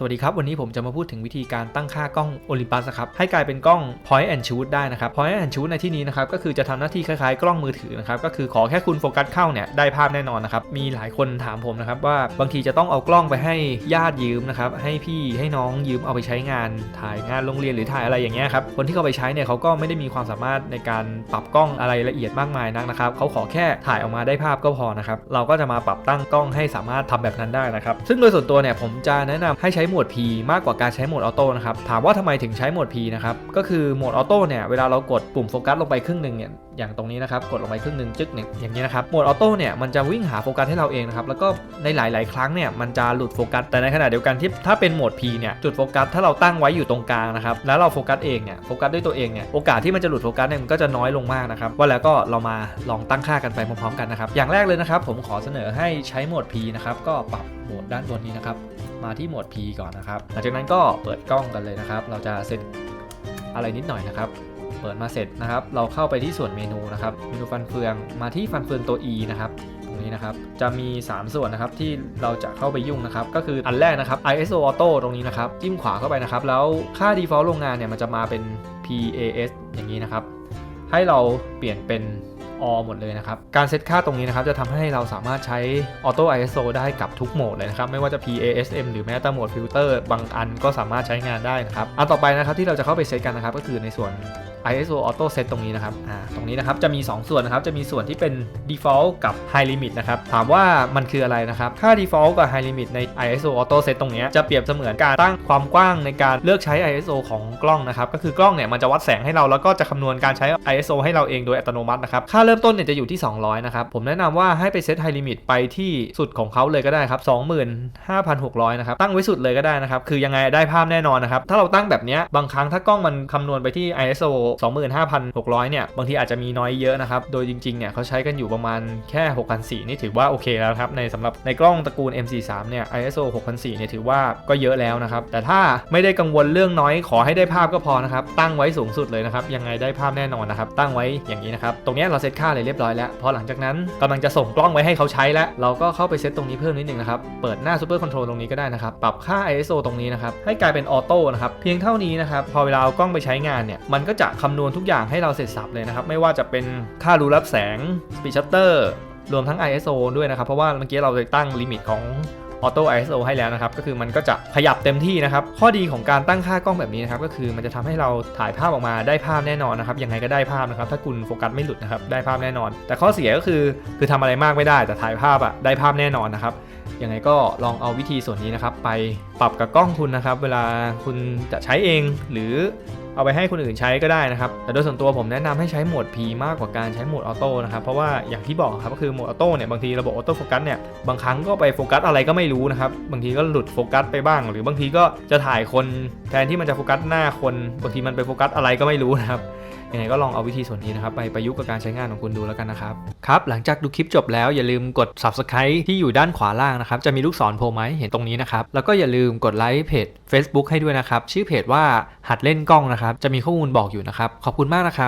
สวัสดีครับ วันนี้ผมจะมาพูดถึงวิธีการตั้งค่ากล้อง Olympus นะครับให้กลายเป็นกล้อง point and shoot ได้นะครับ point and shoot ในที่นี้นะครับก็คือจะทำหน้าที่คล้ายๆ กล้องมือถือนะครับก็คือขอแค่คุณโฟกัสเข้าเนี่ยได้ภาพแน่นอนนะครับมีหลายคนถามผมนะครับว่าบางทีจะต้องเอากล้องไปให้ญาติยืมนะครับให้พี่ให้น้องยืมเอาไปใช้งานถ่ายงานโรงเรียนหรือถ่ายอะไรอย่างเงี้ยครับคนที่เขาไปใช้เนี่ยเขาก็ไม่ได้มีความสามารถในการปรับกล้องอะไรละเอียดมากมายนักนะครับเขาขอแค่ถ่ายออกมาได้ภาพก็พอนะครับเราก็จะมาปรับตั้งกล้องให้สามารถทำแบบนั้นได้นะครับซึ่งโดยส่วนตัวเนี่ยผมจะแนะนำให้ใช้โหมด P มากกว่าการใช้โหมดออโต้นะครับ ถามว่าทำไมถึงใช้โหมด P นะครับ ก็คือโหมดออโต้เนี่ย เวลาเรากดปุ่มโฟกัสลงไปครึ่งหนึ่งเนี่ย อย่างตรงนี้นะครับ กดลงไปครึ่งหนึ่งจึ๊กหนึ่งอย่างนี้นะครับ โหมดออโต้เนี่ย มันจะวิ่งหาโฟกัสให้เราเองนะครับ แล้วก็ในหลาย ๆ ครั้งเนี่ย มันจะหลุดโฟกัส แต่ในขณะเดียวกันที่ถ้าเป็นโหมด P เนี่ย จุดโฟกัสถ้าเราตั้งไว้อยู่ตรงกลางนะครับ แล้วเราโฟกัสเองเนี่ย โฟกัสด้วยตัวเองเนี่ย โอกาสที่มันจะหลุดโฟกัสเนี่ย มันก็จะน้อยลงมากนะครับ ว่าแล้วก็เรามาลองตั้งค่ากันไปพร้อมๆกันนะครับ อย่างแรกเลยนะครับ ผมขอเสนอให้ใช้โหมด P นะครับ ก็ปรับโหมดด้านบนนี้นะครับ มาที่โหมด P ก่อนนะครับ หลังจากนั้นก็เปิดกล้องกันเลยนะครับ เราจะเซตอะไรนิดหน่อยนะครับเปิดมาเสร็จนะครับ เราเข้าไปที่ส่วนเมนูนะครับ เมนูฟันเฟือง มาที่ฟันเฟืองตัว E นะครับ ตรงนี้นะครับ จะมี 3 ส่วนนะครับที่เราจะเข้าไปยุ่งนะครับ ก็คืออันแรกนะครับ ISO Auto ตรงนี้นะครับ จิ้มขวาเข้าไปนะครับ แล้วค่า default โรงงานเนี่ยมันจะมาเป็น PAS อย่างนี้นะครับ ให้เราเปลี่ยนเป็น all หมดเลยนะครับ การเซตค่าตรงนี้นะครับจะทำให้เราสามารถใช้ Auto ISO ได้กับทุกโหมดเลยนะครับ ไม่ว่าจะ PASM หรือแม้แต่โหมดฟิลเตอร์บางอันก็สามารถใช้งานได้นะครับ อันต่อไปนะครับที่เราจะเข้าไปเซตกันนะครับก็คือในส่วน ISO Auto Set ตรงนี้นะครับอ่าตรงนี้นะครับจะมี 2 ส่วนนะครับ จะมีส่วนที่เป็น default กับ high limit นะครับ ถามว่ามันคืออะไรนะครับ ค่า default กับ high limit ใน ISO Auto Set ตรงเนี้ยจะเปรียบเสมือนการตั้งความกว้างในการเลือกใช้ ISO ของกล้องนะครับ ก็คือกล้องเนี่ยมันจะวัดแสงให้เราแล้วก็จะคำนวณการใช้ ISO ให้เราเองโดยอัตโนมัตินะครับ ค่าเริ่มต้นเนี่ยจะอยู่ที่ 200 นะครับ ผมแนะนำว่าให้ไปเซต high limit ไปที่สุดของเขาเลยก็ได้ครับ25,600นะครับ ตั้งไว้สุดเลยก็ได้นะครับ คือยังไงได้ภาพแน่นอนนะครับ ถ้าเราตั้งแบบนี้บางครั้งถ้ากล้องมันคำนวณไปที่ ISO 25,600 เนี่ย บางทีอาจจะมีน้อยเยอะนะครับ โดยจริงๆ เนี่ยเขาใช้กันอยู่ประมาณแค่6,400นี่ถือว่าโอเคแล้วครับ ในสำหรับในกล้องตระกูล M43 เนี่ย ISO 6,400เนี่ยถือว่าก็เยอะแล้วนะครับ แต่ถ้าไม่ได้กังวลเรื่องน้อยขอให้ได้ภาพก็พอนะครับ ตั้งไว้สูงสุดเลยนะครับ ยังไงได้ภาพแน่นอนนะครับ ตั้งไว้อย่างนี้นะครับ ตรงนี้เราเซตค่าเลยเรียบร้อยแล้วพอหลังจากนั้นกำลังจะส่งกล้องไว้ให้เขาใช้แล้ว เราก็เข้าไปเซตตรงนี้เพิ่มนิดนึงนะครับ เปิดหน้า Super Control ตรงนี้ก็ได้นะครับ ปรับค่า ISO ตรงนี้นะครับ ให้กลายเป็นออโต้นะครับ เพียงเท่านี้นะครับ พอเวลาเอากล้องไปใช้งานเนี่ย มันก็จะคำนวณทุกอย่างให้เราเสร็จสับเลยนะครับ ไม่ว่าจะเป็นค่ารูรับแสง Speed Shutter รวมทั้ง ISO ด้วยนะครับ เพราะว่าเมื่อกี้เราได้ตั้งลิมิตของออโต้ ISO ให้แล้วนะครับ ก็คือมันก็จะขยับเต็มที่นะครับ ข้อดีของการตั้งค่ากล้องแบบนี้นะครับ ก็คือมันจะทำให้เราถ่ายภาพออกมาได้ภาพแน่นอนนะครับ ยังไงก็ได้ภาพนะครับ ถ้าคุณโฟกัสไม่หลุดนะครับ ได้ภาพแน่นอน แต่ข้อเสียก็คือ คือทำอะไรมากไม่ได้ แต่ถ่ายภาพอะได้ภาพแน่นอนนะครับ ยังไงก็ลองเอาวิธีส่วนนี้นะครับ ไป ปรับกับกล้องคุณนะครับ เวลาคุณจะใช้เองหรือเอาไปให้คนอื่นใช้ก็ได้นะครับ แต่โดยส่วนตัวผมแนะนำให้ใช้โหมด P มากกว่าการใช้โหมดออโต้นะครับ เพราะว่าอย่างที่บอกครับก็คือโหมดออโต้เนี่ยบางทีระบบออโต้โฟกัสเนี่ยบางครั้งก็ไปโฟกัสอะไรก็ไม่รู้นะครับ บางทีก็หลุดโฟกัสไปบ้าง หรือบางทีก็จะถ่ายคนแทนที่มันจะโฟกัสหน้าคน บางทีมันไปโฟกัสอะไรก็ไม่รู้นะครับ ยังไงก็ลองเอาวิธีส่วนนี้นะครับไปประยุกต์กับการใช้งานของคุณดูแล้วกันนะครับครับหลังจากดูคลิปจบแล้วอย่าลืมกด subscribe ที่อยู่ด้านขวาล่างนะครับจะมีลูกศรโผล่ไหมเห็นตรงนี้นะครับแล้วก็อย่าลืมกดไลค์เพจ Facebook ให้ด้วยนะครับชื่อเพจว่าหัดเล่นกล้องนะครับจะมีข้อมูลบอกอยู่นะครับขอบคุณมากนะครับ